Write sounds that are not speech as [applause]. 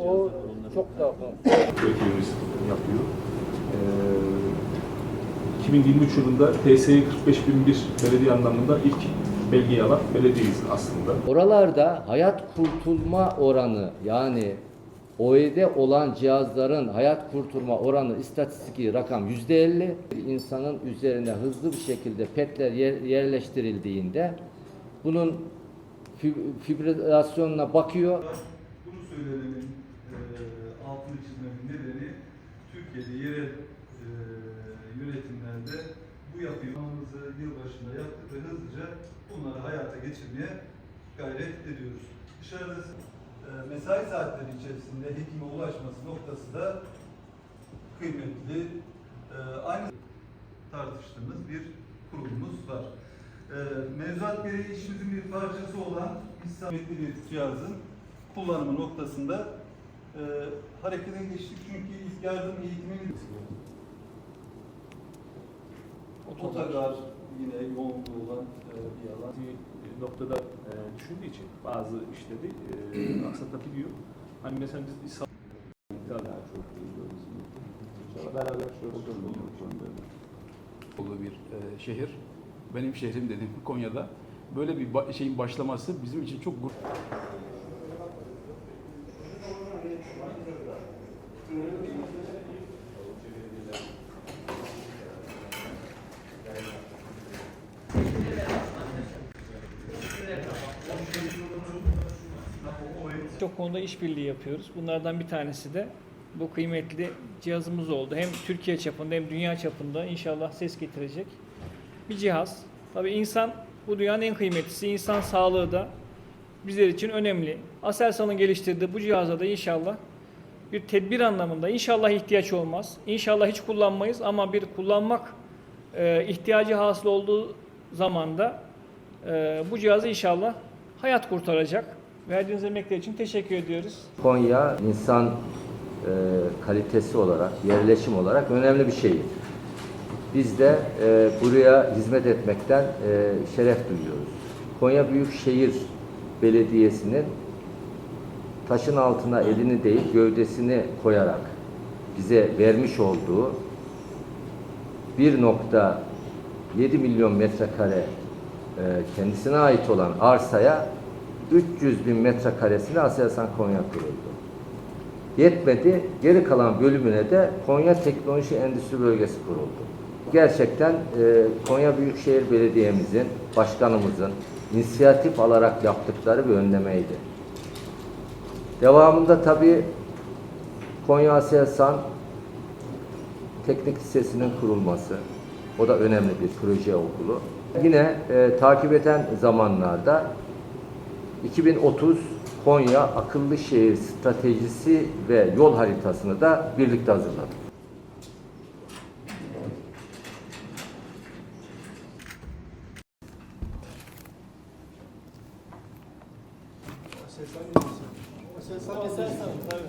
O çok daha fazla. Ekibimiz yapıyor. Ee, 2023 yılında TSE 45001 belediye anlamında ilk belgeyi alan belediyeyiz aslında. Oralarda hayat kurtulma oranı yani OE'de olan cihazların hayat kurtulma oranı istatistiki rakam yüzde elli. İnsanın üzerine hızlı bir şekilde petler yer- yerleştirildiğinde bunun fib- fibrilasyonuna bakıyor. Bunu söylememin e, altını çizmemin nedeni Türkiye'de yerel e, yönetimlerde bu yapıyı planımızı yılbaşında yaptık ve hızlıca bunları hayata geçirmeye gayret ediyoruz. Dışarıda mesai saatleri içerisinde hekime ulaşması noktası da kıymetli. E, aynı tartıştığımız bir kurumumuz var. E, mevzuat gereği işimizin bir parçası olan isabetli bir cihazın kullanımı noktasında e, harekete geçtik çünkü yardım eğitiminin otogar yine yoğunluğu olan e, bir alan. Noktada e, düşündüğü için bazı işleri e, aksatabiliyor. Hani mesela biz İsa daha çok İnşallah şöyle olduğu bir e, şehir. Benim şehrim dedim [laughs] Konya'da. Böyle bir ba- şeyin başlaması bizim için çok gurur. Çok konuda işbirliği yapıyoruz. Bunlardan bir tanesi de bu kıymetli cihazımız oldu. Hem Türkiye çapında hem dünya çapında inşallah ses getirecek bir cihaz. Tabii insan bu dünyanın en kıymetlisi. İnsan sağlığı da bizler için önemli. Aselsan'ın geliştirdiği bu cihaza da inşallah bir tedbir anlamında inşallah ihtiyaç olmaz. İnşallah hiç kullanmayız ama bir kullanmak e, ihtiyacı hasıl olduğu zaman da e, bu cihazı inşallah hayat kurtaracak. Verdiğiniz emekler için teşekkür ediyoruz. Konya insan e, kalitesi olarak, yerleşim olarak önemli bir şehir. Biz de e, buraya hizmet etmekten e, şeref duyuyoruz. Konya Büyükşehir Belediyesi'nin taşın altına elini değil gövdesini koyarak bize vermiş olduğu 1.7 milyon metrekare e, kendisine ait olan arsaya 300 bin metrekaresine Aselsan Konya kuruldu. Yetmedi, geri kalan bölümüne de Konya Teknoloji Endüstri Bölgesi kuruldu. Gerçekten e, Konya Büyükşehir Belediye'mizin, başkanımızın inisiyatif alarak yaptıkları bir önlemeydi. Devamında tabii Konya Aselsan Teknik Lisesi'nin kurulması, o da önemli bir proje okulu. Yine e, takip eden zamanlarda 2030 Konya Akıllı Şehir Stratejisi ve Yol Haritasını da birlikte hazırladık. Aselsan tabii.